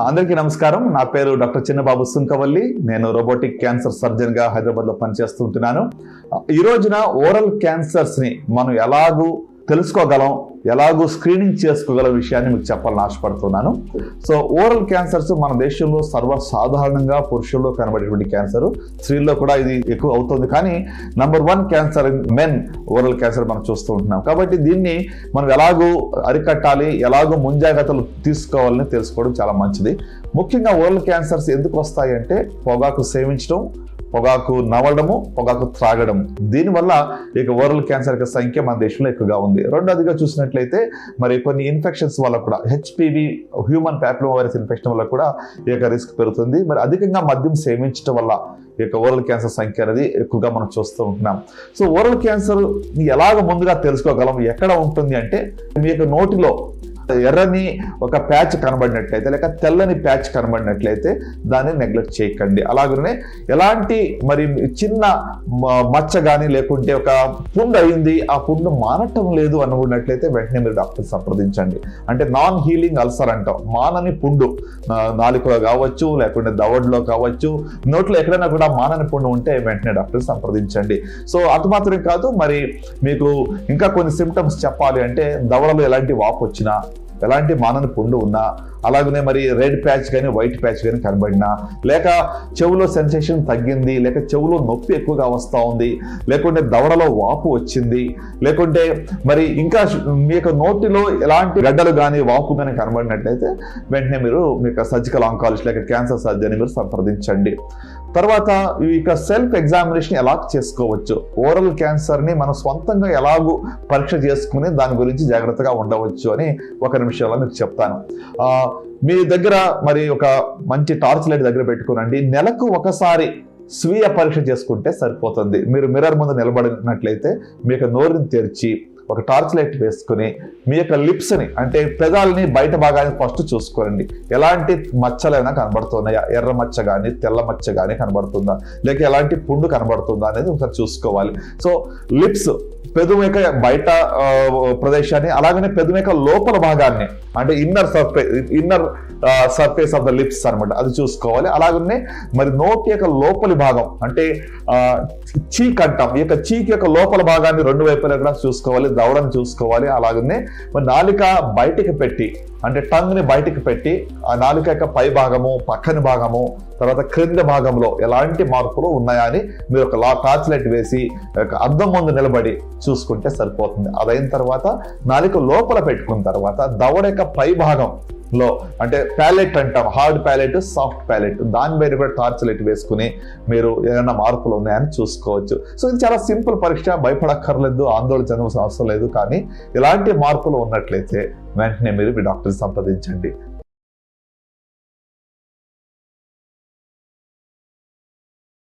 అందరికీ నమస్కారం. నా పేరు డాక్టర్ చిన్నబాబు సుంకవల్లి. నేను రోబోటిక్ క్యాన్సర్ సర్జన్గా హైదరాబాద్లో పనిచేస్తుంటున్నాను ఈ రోజున ఓరల్ క్యాన్సర్స్ని మనం ఎలాగూ తెలుసుకోగలం ఎలాగో స్క్రీనింగ్ చేసుకోగల విషయాన్ని మీకు చెప్పాలని ఆశపడుతున్నాను. సో ఓరల్ క్యాన్సర్స్ మన దేశంలో సర్వసాధారణంగా పురుషుల్లో కనబడేటువంటి క్యాన్సర్ స్త్రీల్లో కూడా ఇది ఎక్కువ అవుతుంది. కానీ number one cancer men oral cancer మనం చూస్తూ ఉంటున్నాం. కాబట్టి దీన్ని మనం ఎలాగూ అరికట్టాలి ఎలాగో ముంజాగ్రత్తలు తీసుకోవాలని తెలుసుకోవడం చాలా మంచిది. ముఖ్యంగా ఓరల్ క్యాన్సర్స్ ఎందుకు వస్తాయంటే పొగాకు సేవించడం పొగాకు నవ్వడము పొగాకు త్రాగడం దీనివల్ల ఇక ఓరల్ క్యాన్సర్ యొక్క సంఖ్య మన దేశంలో ఎక్కువగా ఉంది. రెండోదిగా చూసినట్లయితే మరి కొన్ని ఇన్ఫెక్షన్స్ వల్ల కూడా HPV human papilloma virus infection వల్ల కూడా ఈ యొక్క రిస్క్ పెరుగుతుంది. మరి అధికంగా మద్యం సేవించడం వల్ల ఈ యొక్క ఓరల్ క్యాన్సర్ సంఖ్య అనేది ఎక్కువగా మనం చూస్తూ ఉంటున్నాం. సో ఓరల్ క్యాన్సర్ ఎలాగ ముందుగా తెలుసుకోగలం ఎక్కడ ఉంటుంది అంటే మీ యొక్క నోటిలో ఎర్రని ఒక ప్యాచ్ కనబడినట్లయితే లేక తెల్లని ప్యాచ్ కనబడినట్లయితే దాన్ని నెగ్లెక్ట్ చేయకండి. అలాగనే ఎలాంటి మరి చిన్న మ- మచ్చ కానీ లేకుంటే ఒక పుండు అయింది ఆ పుండు మానటం లేదు అనుకున్నట్లయితే వెంటనే మీరు డాక్టర్ సంప్రదించండి. అంటే నాన్ హీలింగ్ అల్సర్ అంటాం. మానని పుండు. నాలుకలో కావచ్చు లేకుంటే దవడలో కావచ్చు నోట్లో ఎక్కడైనా కూడా మానని పుండు ఉంటే వెంటనే డాక్టర్ సంప్రదించండి. సో అది మాత్రమే కాదు మరి మీకు ఇంకా కొన్ని సిమ్టమ్స్ చెప్పాలి అంటే దవడలో ఎలాంటి వాపు వచ్చినా ఎలాంటి మానని పుండు ఉన్నా అలాగనే మరి రెడ్ ప్యాచ్ కానీ వైట్ ప్యాచ్ కానీ కనబడినా లేక చెవులో సెన్సేషన్ తగ్గింది లేక చెవులో నొప్పి ఎక్కువగా వస్తూ ఉంది లేకుంటే దవడలో వాపు వచ్చింది లేకుంటే మరి ఇంకా మీ యొక్క నోటిలో ఎలాంటి గడ్డలు కానీ వాపు కానీ కనబడినట్లయితే వెంటనే మీరు మీ యొక్క సర్జికల్ ఆంకాలజీ లేక క్యాన్సర్ సర్జరీని మీరు సంప్రదించండి. తర్వాత ఈ యొక్క సెల్ఫ్ ఎగ్జామినేషన్ ఎలా చేసుకోవచ్చు? ఓరల్ క్యాన్సర్ని మనం సొంతంగా ఎలాగూ పరీక్ష చేసుకుని దాని గురించి జాగ్రత్తగా ఉండవచ్చు అని ఒక నిమిషంలో మీకు చెప్తాను. మీ దగ్గర మరి ఒక మంచి టార్చ్ లైట్ దగ్గర పెట్టుకునండి. నెలకు ఒకసారి స్వీయ పరీక్ష చేసుకుంటే సరిపోతుంది. మీరు మిర్రర్ ముందు నిలబడినట్లయితే మీకు నోరుని తెరిచి ఒక టార్చ్ లైట్ వేసుకుని మీ యొక్క లిప్స్ని అంటే పెదాలని బయట భాగాన్ని ఫస్ట్ చూసుకోండి. ఎలాంటి మచ్చలైనా కనబడుతున్నాయా? ఎర్ర మచ్చ కానీ తెల్ల మచ్చ కానీ కనబడుతుందా? లేక ఎలాంటి పుండు కనబడుతుందా అనేది ఒకసారి చూసుకోవాలి. సో లిప్స్ పెదవు బయట ప్రదేశాన్ని అలాగనే పెదవు లోపల భాగాన్ని అంటే inner surface inner surface of the lips అన్నమాట. అది చూసుకోవాలి. అలాగనే మరి నోటి యొక్క లోపలి భాగం అంటే చీక్ అంటాం ఈ యొక్క చీక్ యొక్క లోపల భాగాన్ని రెండు వైపులా కూడా చూసుకోవాలి. దవడని చూసుకోవాలి. అలాగనే మరి నాలిక బయటికి పెట్టి అంటే టంగ్ని బయటికి పెట్టి ఆ నాలుక యొక్క పై భాగము పక్కని భాగము తర్వాత క్రింద భాగంలో ఎలాంటి మార్పులు ఉన్నాయా అని మీరు ఒక లా టార్చ్ లైట్ వేసి ఒక అద్దం ముందు నిలబడి చూసుకుంటే సరిపోతుంది. అదైన తర్వాత నాలుక లోపల పెట్టుకున్న తర్వాత దవడ యొక్క పై భాగం లో అంటే ప్యాలెట్ అంటాం హార్డ్ ప్యాలెట్ సాఫ్ట్ ప్యాలెట్ దాని మీద కూడా టార్చ్ లైట్ వేసుకుని మీరు ఏదైనా మార్పులు ఉన్నాయని చూసుకోవచ్చు. సో ఇది చాలా సింపుల్ పరీక్ష భయపడక్కర్లేదు ఆందోళన చెందవలసిన అవసరం లేదు. కానీ ఇలాంటి మార్పులు ఉన్నట్లయితే వెంటనే మీరు మీ డాక్టర్ సంప్రదించండి.